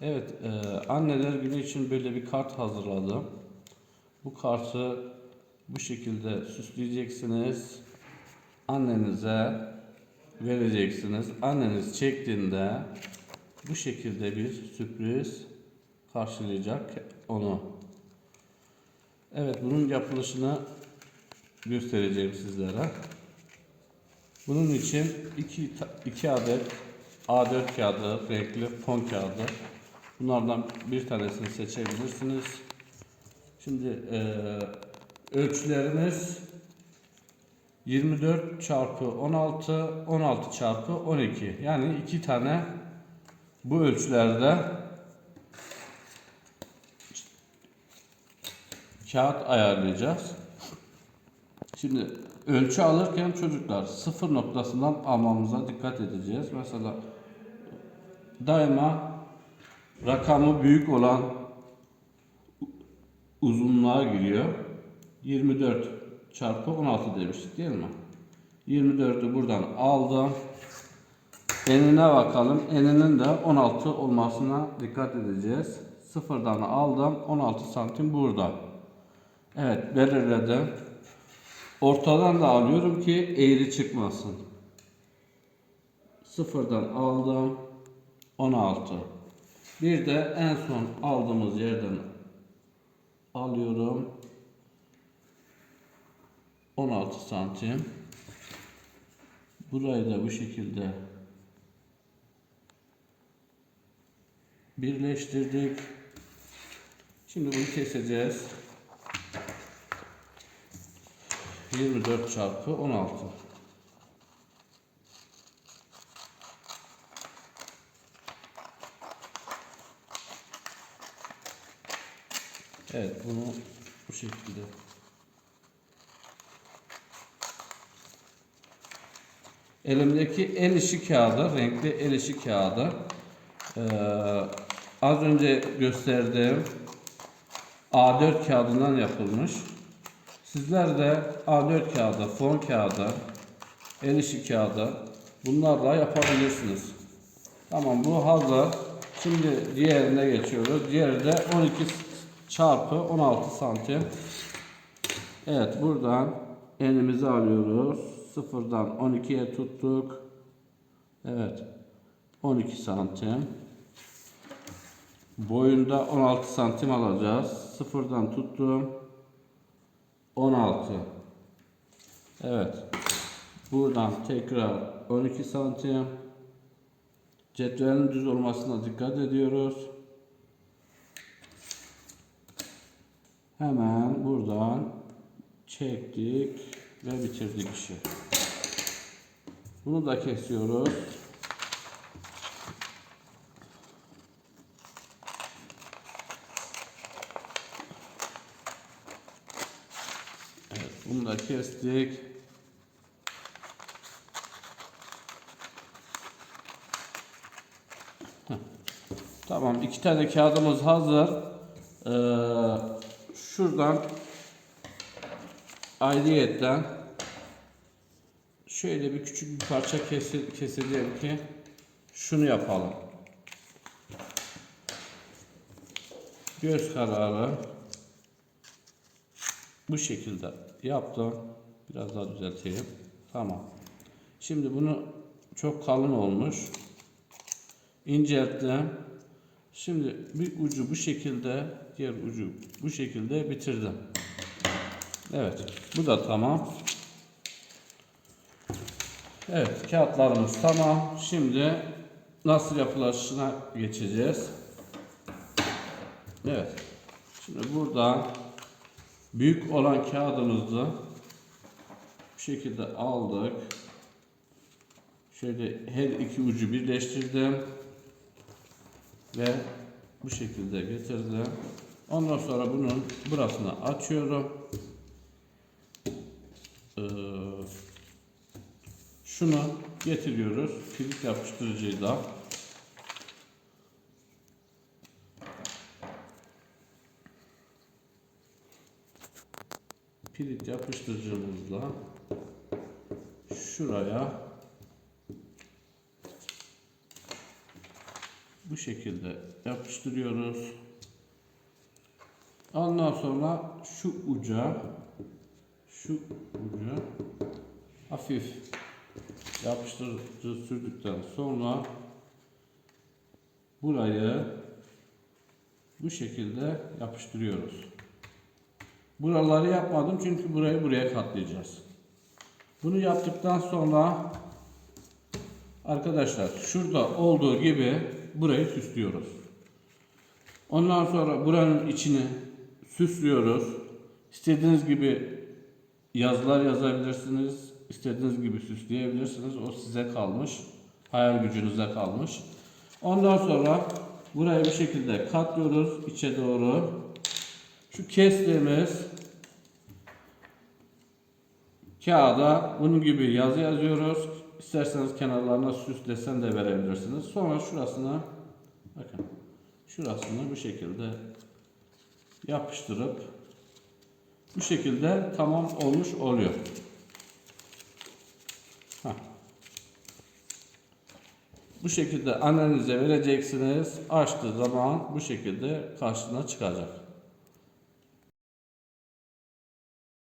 Evet, e, anneler günü için böyle bir kart hazırladım. Bu kartı bu şekilde süsleyeceksiniz. Annenize vereceksiniz. Anneniz çektiğinde bu şekilde bir sürpriz karşılayacak onu. Evet, bunun yapılışını göstereceğim sizlere. Bunun için iki, iki adet A4 kağıdı, renkli fon kağıdı. Bunlardan bir tanesini seçebilirsiniz. Şimdi eee ölçülerimiz 24 çarpı 16, 16 çarpı 12. Yani iki tane bu ölçülerde kağıt ayarlayacağız. Şimdi ölçü alırken çocuklar sıfır noktasından almamıza dikkat edeceğiz. Mesela daima rakamı büyük olan uzunluğa giriyor. 24 çarpı 16 demiştik değil mi? 24'ü buradan aldım. Enine bakalım. Eninin de 16 olmasına dikkat edeceğiz. Sıfırdan aldım. 16 santim burada. Evet belirledim. Ortadan da alıyorum ki eğri çıkmasın. Sıfırdan aldım. 16. Bir de en son aldığımız yerden alıyorum. 16 santim. Burayı da bu şekilde birleştirdik. Şimdi bunu keseceğiz. 24 çarpı 16. Evet bunu bu şekilde Elimdeki el işi kağıdı, renkli el işi kağıdı. Ee, az önce gösterdiğim A4 kağıdından yapılmış. Sizler de A4 kağıdı, fon kağıdı, el işi kağıdı bunlarla yapabilirsiniz. Tamam bu hazır. Şimdi diğerine geçiyoruz. Diğeri de 12 çarpı 16 santim. Evet buradan elimizi alıyoruz. Sıfırdan 12'ye tuttuk. Evet. 12 santim. Boyunda 16 santim alacağız. Sıfırdan tuttum. 16. Evet. Buradan tekrar 12 santim. Cetvelin düz olmasına dikkat ediyoruz. Hemen buradan çektik ve bitirdik işi. Bunu da kesiyoruz. Evet, bunu da kestik. Tamam, iki tane kağıdımız hazır. Ee, şuradan ayrıyetten şöyle bir küçük bir parça keseceğim ki şunu yapalım. Göz kararı bu şekilde yaptım. Biraz daha düzelteyim. Tamam. Şimdi bunu çok kalın olmuş. İncelttim. Şimdi bir ucu bu şekilde, diğer ucu bu şekilde bitirdim. Evet, bu da tamam. Evet, kağıtlarımız tamam. Şimdi nasıl yapılışına geçeceğiz. Evet. Şimdi burada büyük olan kağıdımızı bu şekilde aldık. Şöyle her iki ucu birleştirdim ve bu şekilde getirdim. Ondan sonra bunun burasını açıyorum. Ee, şunu getiriyoruz. Kilit yapıştırıcıyla. Pirit yapıştırıcımızla şuraya bu şekilde yapıştırıyoruz. Ondan sonra şu uca şu uca hafif yapıştırıcı sürdükten sonra burayı bu şekilde yapıştırıyoruz. Buraları yapmadım çünkü burayı buraya katlayacağız. Bunu yaptıktan sonra arkadaşlar şurada olduğu gibi burayı süslüyoruz. Ondan sonra buranın içini süslüyoruz. İstediğiniz gibi yazılar yazabilirsiniz. istediğiniz gibi süsleyebilirsiniz. O size kalmış. Hayal gücünüze kalmış. Ondan sonra burayı bir şekilde katlıyoruz içe doğru. Şu kestiğimiz kağıda bunun gibi yazı yazıyoruz. İsterseniz kenarlarına süs desen de verebilirsiniz. Sonra şurasına bakın şurasını bu şekilde yapıştırıp bu şekilde tamam olmuş oluyor. Bu şekilde annenize vereceksiniz. Açtığı zaman bu şekilde karşına çıkacak.